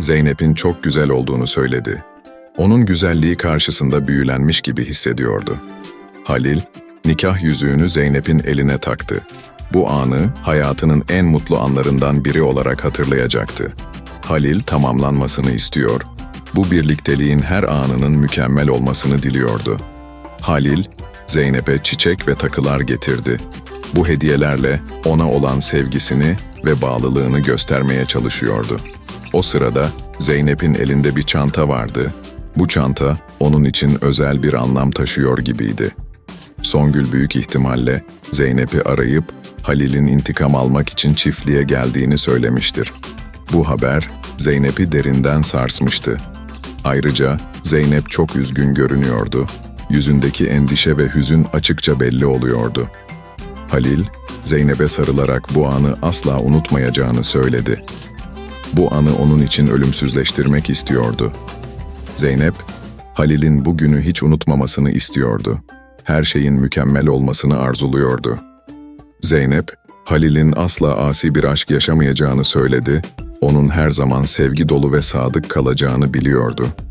Zeynep'in çok güzel olduğunu söyledi. Onun güzelliği karşısında büyülenmiş gibi hissediyordu. Halil, nikah yüzüğünü Zeynep'in eline taktı. Bu anı hayatının en mutlu anlarından biri olarak hatırlayacaktı. Halil tamamlanmasını istiyor, bu birlikteliğin her anının mükemmel olmasını diliyordu. Halil, Zeynep'e çiçek ve takılar getirdi. Bu hediyelerle ona olan sevgisini ve bağlılığını göstermeye çalışıyordu. O sırada Zeynep'in elinde bir çanta vardı. Bu çanta onun için özel bir anlam taşıyor gibiydi. Songül büyük ihtimalle Zeynep'i arayıp Halil'in intikam almak için çiftliğe geldiğini söylemiştir. Bu haber Zeynep'i derinden sarsmıştı. Ayrıca Zeynep çok üzgün görünüyordu. Yüzündeki endişe ve hüzün açıkça belli oluyordu. Halil, Zeynep'e sarılarak bu anı asla unutmayacağını söyledi. Bu anı onun için ölümsüzleştirmek istiyordu. Zeynep, Halil'in bu günü hiç unutmamasını istiyordu. Her şeyin mükemmel olmasını arzuluyordu. Zeynep, Halil'in asla asi bir aşk yaşamayacağını söyledi, onun her zaman sevgi dolu ve sadık kalacağını biliyordu.